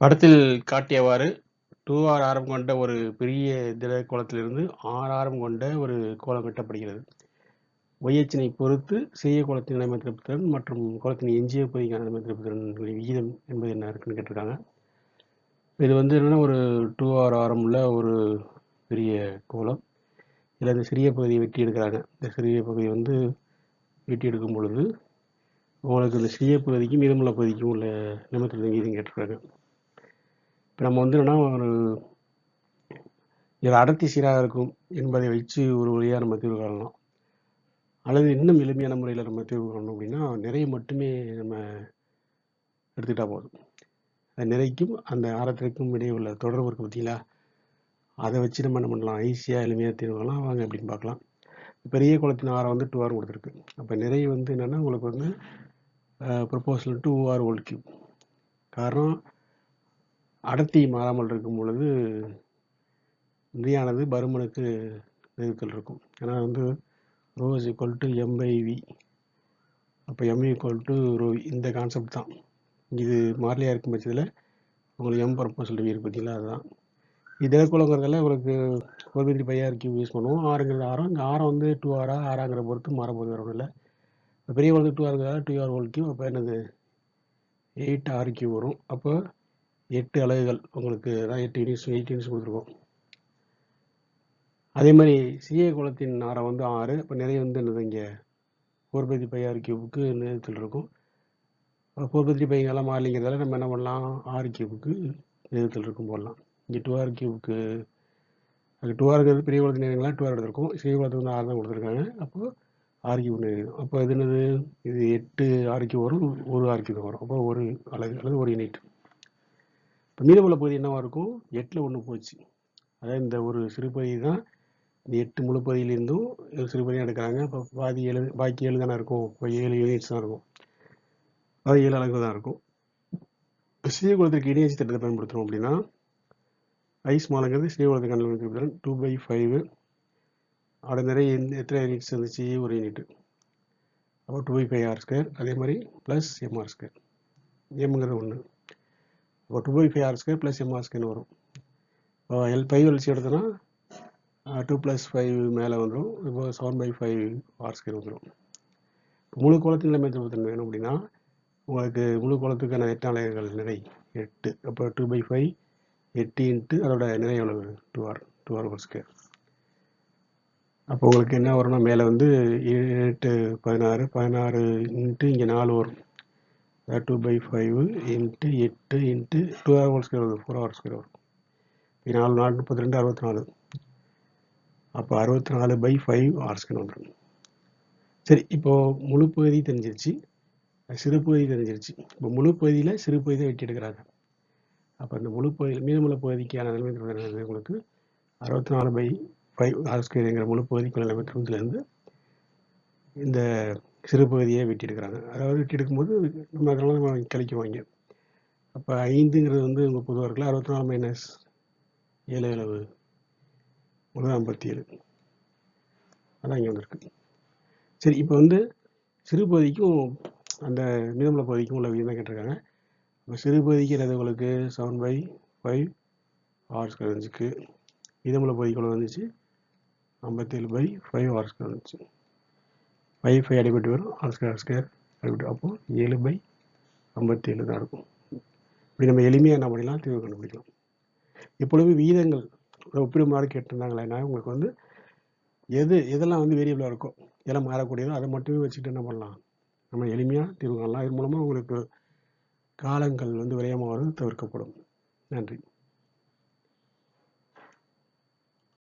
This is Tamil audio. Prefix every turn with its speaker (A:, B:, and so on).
A: படத்தில் காட்டியவாறு டூ ஆர் ஆரம் கொண்ட ஒரு பெரிய திட கோலத்திலிருந்து ஆறு ஆரம் கொண்ட ஒரு கோலம் வெட்டப்படுகிறது. ஒய்யச்சினை பொறுத்து சிறிய கோளத்தின் நிலைமை திருப்புத்திறன் மற்றும் கோளத்தின் எஞ்சிய பகுதிக்கான நிலைமை திருப்புத்திறன்களின் விகிதம் என்பது என்ன இருக்குன்னு கேட்டிருக்காங்க. இது வந்து என்னென்னா ஒரு டூ ஆர் ஆரம் உள்ள ஒரு பெரிய கோலம் இதில் இந்த சிறிய பகுதியை வெட்டி எடுக்கிறாங்க. இந்த சிறிய பகுதி வந்து வெட்டி எடுக்கும் பொழுது உங்களுக்கு இந்த சிறிய பகுதிக்கும் மீதமுள்ள பகுதிக்கும் உள்ள நிலைமத் திருப்புத்திறன் விகிதம் கேட்டிருக்காங்க. இப்போ நம்ம வந்து என்னன்னா ஒரு இது அடர்த்தி சீராக இருக்கும் என்பதை வச்சு ஒரு வழியாக நம்ம தீர்வு காணலாம். அல்லது இன்னும் எளிமையான முறையில் நம்ம தீர்வு காணணும் அப்படின்னா நிறைய மட்டுமே நம்ம எடுத்துக்கிட்டால் போதும். அந்த நிறைக்கும் அந்த ஆரத்திற்கும் இடையே உள்ள தொடர்பு இருக்குது பார்த்தீங்களா? அதை வச்சு நம்ம என்ன பண்ணலாம் ஈஸியாக எளிமையாக தீர்வு காணலாம். வாங்க அப்படின்னு பார்க்கலாம். பெரிய குளத்தின் ஆரம் வந்து டூ ஆர் கொடுத்துருக்கு. அப்போ நிறை வந்து என்னென்னா உங்களுக்கு வந்து proportional to r whole cube. காரணம் அடர்த்தி மாறாமல் இருக்கும் பொழுது நிறையானது பருமனுக்கு நெருக்கல் இருக்கும். ஏன்னா வந்து rho is equal to MIV அப்போ எம் ஈக்குவல் டு ரோ இந்த கான்செப்ட் தான். இது மாறிலியாக இருக்கும் பட்சத்தில் உங்களுக்கு எம் பரப்பு வி இருக்கு பார்த்தீங்களா? அதுதான். இது திடக்குளங்கிறதுல உங்களுக்கு ஒரு three five r cube use பண்ணுவோம் ஆறுங்கிறது ஆரம் இந்த ஆரம் வந்து டூ ஆரா ஆறாங்கிற பொறுத்து மாறப்போது வரும் இல்லை பெரிய குழந்தை டூ ஆறுங்கிறதால டூ ஆர் ஹோல் கியூ அப்போ என்னது? எயிட் ஆர் கியூ வரும். அப்போ எட்டு அலகுகள் உங்களுக்கு தான் எட்டு யூனிட்ஸ் எயிட் யூனிட்ஸ் கொடுத்துருக்கோம். அதே மாதிரி சிஏ குளத்தின் ஆரம் வந்து ஆறு. இப்போ நிறைய வந்து என்னது இங்கே four by three pi r கியூபுக்கு நேரத்தில் இருக்கும் ஃபோர் பை த்ரீ பைங்கெல்லாம் மாறலிங்கிறதால நம்ம என்ன பண்ணலாம்? ஆறு கியூபுக்கு நேரத்தில் இருக்கும் போடலாம். இங்கே டூ ஆர் கியூபுக்கு அது டூ ஆருங்கிறது பெரிய குளத்து நேரங்களாக டூ ஆர் எடுத்திருக்கும். சிறிய குளத்துக்கு வந்து ஆறு தான் கொடுத்துருக்காங்க. அப்போது ஆறு கியூப் நேரம் அப்போ இது என்னது? இது எட்டு ஆறு கியூ வரும் ஒரு ஆறு கியூ வரும். அப்போ ஒரு அலகு அல்லது ஒரு யூனிட் இப்போ மீதமுள்ள பகுதி என்னவாக இருக்கும்? எட்டில் ஒன்று போச்சு. அதாவது இந்த ஒரு சிறுபகுதி தான் இந்த எட்டு முழு பகுதியிலேருந்தும் சிறு எடுக்கிறாங்க இப்போ பாதி ஏழு பாக்கி ஏழு தானே இருக்கும். இப்போ ஏழு யூனிட்ஸ் தான் இருக்கும். பாதி ஏழு அலகு தான் இருக்கும். சிறிய குளத்திற்கு இடையேச்சி திட்டத்தை பயன்படுத்துகிறோம் அப்படின்னா ஐஸ் மாலங்கிறது சிறிய குளத்துக்கான டூ பை ஃபைவ் அதோட நிறைய எத்தனை யூனிட்ஸ் இருந்துச்சு? ஒரு யூனிட் அப்போ two by five r square அதே மாதிரி ப்ளஸ் எம்ஆர் ஸ்கொயர் எம்ங்கிறது ஒன்று இப்போ two by five r square plus MR ஸ்கொயர்னு வரும். இப்போ எல் ஃபைவ் வலிச்சு எடுத்தோன்னா டூ ப்ளஸ் ஃபைவ் மேலே வந்துடும் இப்போ seven by five r square வந்துடும் முழு குளத்தின் நிலைமை திருப்பத்தன் வேணும் அப்படின்னா உங்களுக்கு முழு குளத்துக்கான எட்டாலயங்கள் நிறை எட்டு. அப்போ டூ பை ஃபைவ் எட்டு இன்ட்டு அதோட நிறை எவ்வளவு? டூ ஆர் டூ ஆர் ஒரு ஸ்கொயர் அப்போ உங்களுக்கு என்ன வரும்னா மேலே வந்து எட்டு பதினாறு பதினாறு இன்ட்டு இங்கே நாலு வரும். டூ பை ஃபைவ் இன்ட்டு எட்டு into two r whole square வருது ஃபோர் ஹவர் ஸ்கொயர் வரும் இப்போ நாலு நாலு முப்பத்தி ரெண்டு அறுபத்தி நாலு அப்போ அறுபத்தி நாலு பை ஃபைவ் ஹவர் ஸ்கொயர் வந்துடும் சரி இப்போது முழு பகுதி தெரிஞ்சிருச்சு சிறு பகுதி தெரிஞ்சிருச்சு இப்போ முழு பகுதியில் சிறு பகுதியை வெட்டி எடுக்கிறாங்க அப்போ இந்த முழு பகுதியில் மீதமுள்ள பகுதிக்கான நிலைமை உங்களுக்கு அறுபத்தி நாலு பை ஃபைவ் ஆர் ஸ்கொயருங்கிற முழு பகுதிக்குள்ள நிலைமை திரும்பத்துலேருந்து இந்த சிறு பகுதியை வெட்டி எடுக்கிறாங்க அதாவது வெட்டி எடுக்கும்போது நம்ம அதெல்லாம் நம்ம கழிக்குவாங்க. அப்போ ஐந்துங்கிறது வந்து உங்கள் பொதுவாக இருக்குல்ல அறுபத்தி நாலு மைனஸ் ஏழு அளவு ஒன்று ஐம்பத்தி ஏழு அதான் இங்கே வந்திருக்கு. சரி இப்போ வந்து சிறு பகுதிக்கும் அந்த மீதமுள்ள பகுதிக்கும் உள்ள விகிதம் கேட்டிருக்காங்க. இப்போ சிறு பகுதிக்கு உங்களுக்கு? Seven by five r square வந்துச்சு மீதமுள்ள பகுதிக்குள்ளே வந்துச்சு? ஐம்பத்தேழு பை ஃபைவ் ஆர் ஸ்கொயர் வந்துச்சு வைஃபை ஃபைவ் அடிபட்டு வரும். ஆர் ஸ்கொயர் ஆர் ஸ்கொயர் அடிபட்டு அப்போது ஏழு பை ஐம்பத்தேழு தான் இருக்கும். இப்படி நம்ம எளிமையாக என்ன பண்ணலாம் தீர்வு கண்டுபிடிக்கலாம். இப்பொழுது விகிதங்கள். ஒப்பிடுமாறு கேட்டிருந்தாங்களேன்னா உங்களுக்கு வந்து எது எதெல்லாம் வந்து வேரியபிளாக இருக்கோ எல்லாம் மாறக்கூடியதோ அதை மட்டுமே வச்சுட்டு என்ன பண்ணலாம்? நம்ம எளிமையாக தீர்வு காணலாம். இது மூலமாக உங்களுக்கு காலங்கள் வந்து விரயமாகிறது தவிர்க்கப்படும். நன்றி.